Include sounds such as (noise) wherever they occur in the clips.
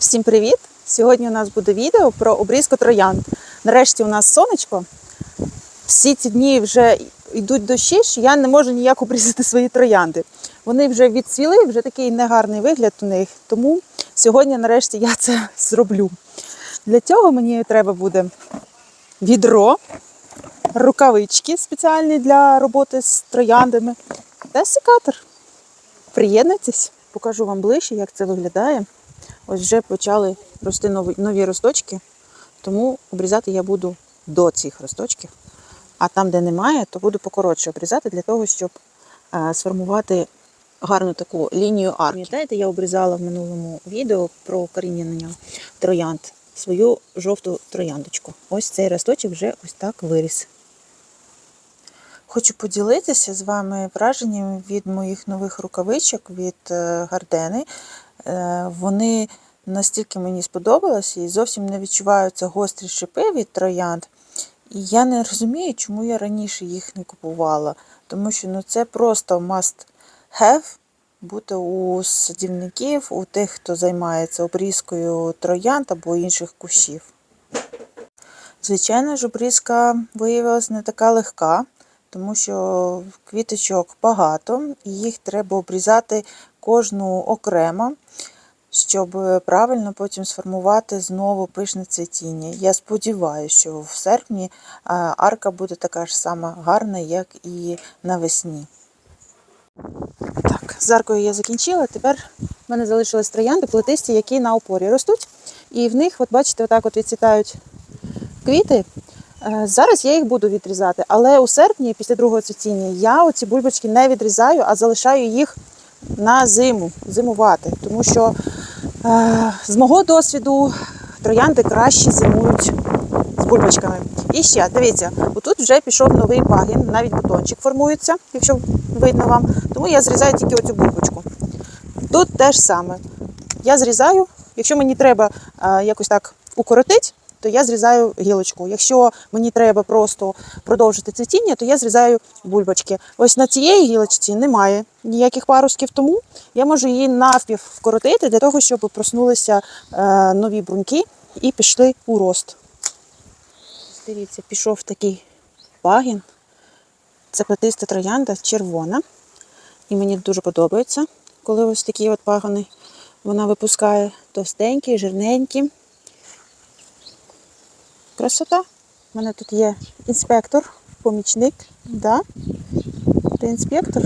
Всім привіт! Сьогодні у нас буде відео про обрізку троянд. Нарешті у нас сонечко. Всі ці дні вже йдуть дощі, що я не можу ніяк обрізати свої троянди. Вони вже відцвіли, вже такий негарний вигляд у них. Тому сьогодні, нарешті, я це (laughs) зроблю. Для цього мені треба буде відро, рукавички спеціальні для роботи з трояндами та секатор. Приєднуйтесь, покажу вам ближче, як це виглядає. Ось вже почали рости нові, нові росточки, тому обрізати я буду до цих росточків. А там, де немає, то буду покоротше обрізати для того, щоб е, сформувати гарну таку лінію арки. Пам'ятаєте, я обрізала в минулому відео про корінення троянд свою жовту трояндочку. Ось цей росточок вже ось так виріс. Хочу поділитися з вами враженнями від моїх нових рукавичок від е, Гардени. Е, Вони настільки мені сподобалися і зовсім не відчуваються гострі шипи від троянд. І я не розумію, чому я раніше їх не купувала. Тому що ну, це просто must have бути у садівників, у тих, хто займається обрізкою троянд або інших кущів. Звичайно ж, обрізка виявилася не така легка, тому що квіточок багато, і їх треба обрізати кожну окремо, щоб правильно потім сформувати знову пишне цвітіння. Я сподіваюся, що в серпні арка буде така ж сама гарна, як і навесні. Так, з аркою я закінчила. Тепер в мене залишились троянди плетисті, які на опорі ростуть. І в них, от бачите, отак от відцвітають квіти. Е, Зараз я їх буду відрізати, але у серпні, після другого цвітіння, я оці бульбочки не відрізаю, а залишаю їх на зиму, зимувати. Тому що е, з мого досвіду троянди краще зимують з бульбочками. І ще, дивіться, отут вже пішов новий пагін, навіть бутончик формується, якщо видно вам. Тому я зрізаю тільки оцю бульбочку. Тут теж саме. Я зрізаю, якщо мені треба е, якось так укоротити, то я зрізаю гілочку. Якщо мені треба просто продовжити цвітіння, то я зрізаю бульбочки. Ось на цієї гілочці немає ніяких парусків, тому я можу її навпів вкоротити для того, щоб проснулися е, нові бруньки і пішли у рост. Дивіться, пішов такий пагін. Це плетиста троянда червона. І мені дуже подобається, коли ось такі от пагони вона випускає товстенькі, жирненькі. Красота. У мене тут є інспектор, помічник. Да? Це інспектор.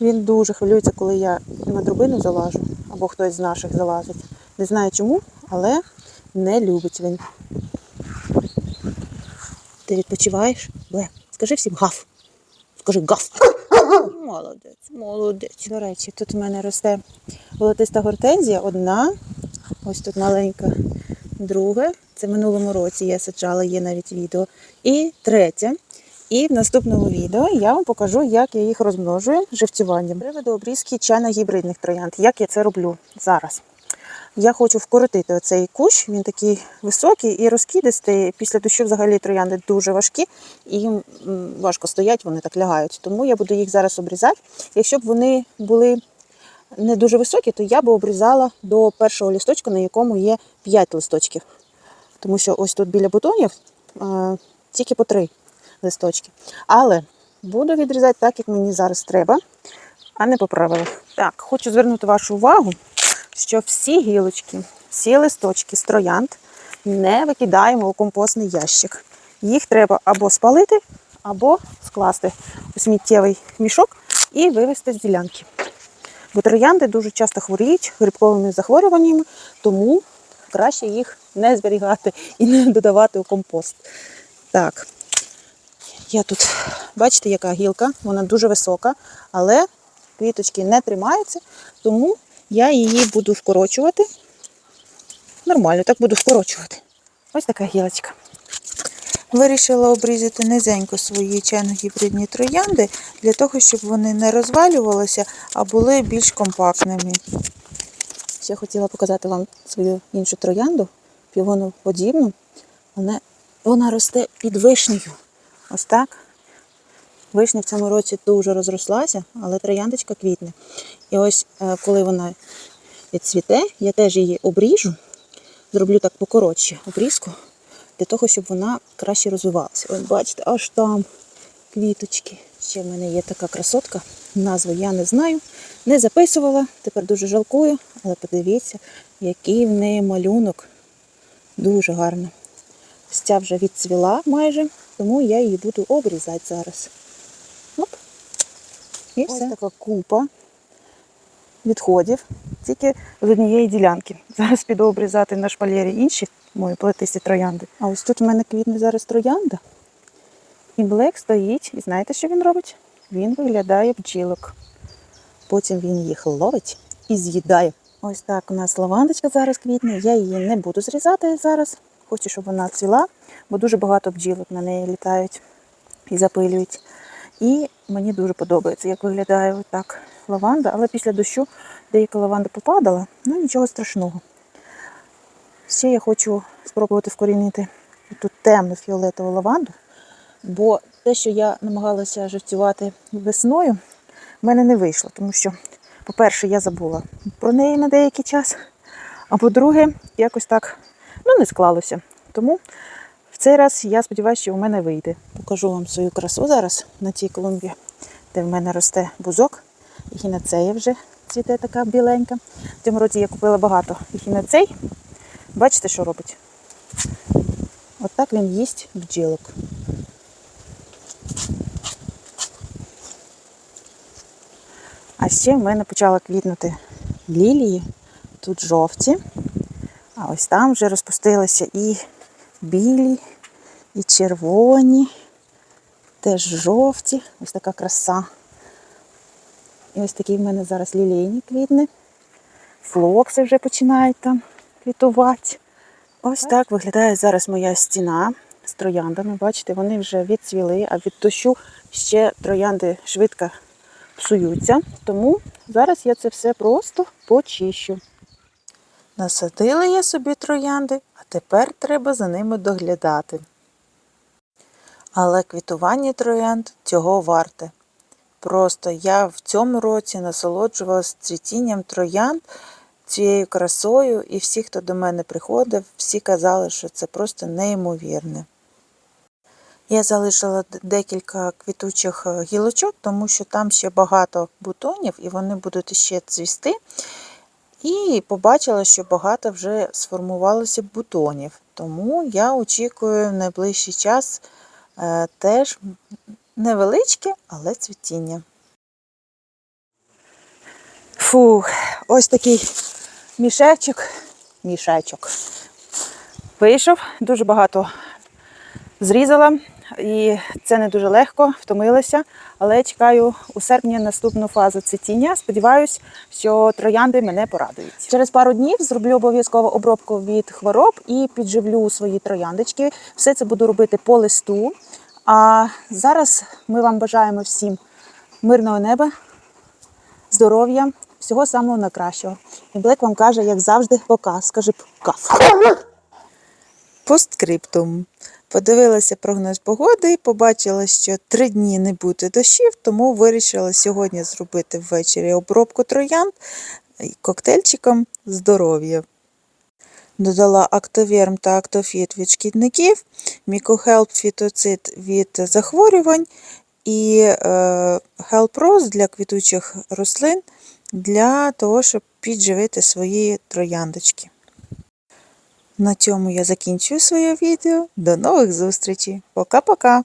Він дуже хвилюється, коли я на дробину залажу, або хтось з наших залазить. Не знаю чому, але не любить він. Ти відпочиваєш? Бле, скажи всім гав. Скажи гав. Молодець, молодець. До речі, тут в мене росте волотиста гортензія, одна, ось тут маленька, друга. Це в минулому році я саджала, є навіть відео. І третя. І в наступному відео я вам покажу, як я їх розмножую живцюванням. Приведу обрізки чайно-гібридних троянд. Як я це роблю зараз. Я хочу вкоротити оцей кущ, він такий високий і розкидистий. Після дощу взагалі троянди дуже важкі, і їм важко стоять, вони так лягають. Тому я буду їх зараз обрізати. Якщо б вони були не дуже високі, то я б обрізала до першого лісточка, на якому є 5 листочків. Тому що ось тут біля бутонів е, тільки по 3 листочки. Але буду відрізати так, як мені зараз треба, а не по правилах. Так, хочу звернути вашу увагу, що всі гілочки, всі листочки з троянд не викидаємо у компостний ящик. Їх треба або спалити, або скласти у сміттєвий мішок і вивезти з ділянки. Бо троянди дуже часто хворіють грибковими захворюваннями, тому краще їх не зберігати і не додавати у компост. Так, я тут, бачите, яка гілка, вона дуже висока, але квіточки не тримаються, тому я її буду вкорочувати. Нормально, так буду вкорочувати. Ось така гілочка. Вирішила обрізати низенько свої чайно-гібридні троянди для того, щоб вони не розвалювалися, а були більш компактними. Ще хотіла показати вам свою іншу троянду, півоноподібну. Вона, вона росте під вишнею. Ось так. Вишня в цьому році дуже розрослася, але трояндочка квітне. І ось е, коли вона відцвіте, я теж її обріжу, зроблю так покоротше обрізку, для того, щоб вона краще розвивалася. Ось бачите, аж там квіточки. Ще в мене є така красотка. Назву я не знаю, не записувала, тепер дуже жалкую, але подивіться, який в неї малюнок. Дуже гарно. Ось Ця вже відцвіла майже, тому я її буду обрізати зараз. Оп. І Ось все. така купа відходів, тільки з однієї ділянки. Зараз піду обрізати на шпалері інші мої плетисті троянди. А ось тут в мене квітне зараз троянда. І Блек стоїть, і знаєте, що він робить? Він виглядає бджілок. Потім він їх ловить і з'їдає. Ось так у нас лавандочка зараз квітне. Я її не буду зрізати зараз. Хочу, щоб вона цвіла, бо дуже багато бджілок на неї літають і запилюють. І мені дуже подобається, як виглядає отак лаванда, але після дощу деяка лаванда попадала, ну нічого страшного. Ще я хочу спробувати вкорінити тут темну фіолетову лаванду, бо те, що я намагалася живцювати весною, в мене не вийшло, тому що, по-перше, я забула про неї на деякий час, а по-друге, якось так ну, не склалося. Тому в цей раз я сподіваюся, що у мене вийде. Покажу вам свою красу зараз на цій клумбі, де в мене росте бузок. І вже цвіте така біленька. В цьому році я купила багато хінацей. Бачите, що робить? Отак він їсть бджілок. А ще в мене почала квітнути лілії. Тут жовті. А ось там вже розпустилися і білі, і червоні, теж жовті. Ось така краса. І ось такі в мене зараз лілейні квітни. Флокси вже починають там квітувати. Ось так виглядає зараз моя стіна з трояндами. Бачите, вони вже відцвіли, а від дощу ще троянди швидко псуються. Тому зараз я це все просто почищу. Насадила я собі троянди, а тепер треба за ними доглядати. Але квітування троянд цього варте. Просто я в цьому році насолоджувалась цвітінням троянд, цією красою, і всі, хто до мене приходив, всі казали, що це просто неймовірне. Я залишила декілька квітучих е, гілочок, тому що там ще багато бутонів, і вони будуть ще цвісти. І побачила, що багато вже сформувалося бутонів. Тому я очікую в найближчий час е, теж невеличке, але цвітіння. Фух, ось такий мішечок. Мішечок. Вийшов, дуже багато зрізала, і це не дуже легко, втомилася. Але чекаю у серпні наступну фазу цвітіння. Сподіваюсь, що троянди мене порадують. Через пару днів зроблю обов'язково обробку від хвороб і підживлю свої трояндочки. Все це буду робити по листу. А зараз ми вам бажаємо всім мирного неба, здоров'я, всього самого найкращого. І Блек вам каже, як завжди, пока. Скажи каф. Посткриптум. Подивилася прогноз погоди, і побачила, що три дні не буде дощів, тому вирішила сьогодні зробити ввечері обробку троянд коктейльчиком здоров'я. Додала Актоверм та Актофіт від шкідників, Мікохелп фітоцит від захворювань і е, Хелпроз для квітучих рослин для того, щоб підживити свої трояндочки. На цьому я закінчую своє відео. До нових зустрічей. Пока-пока!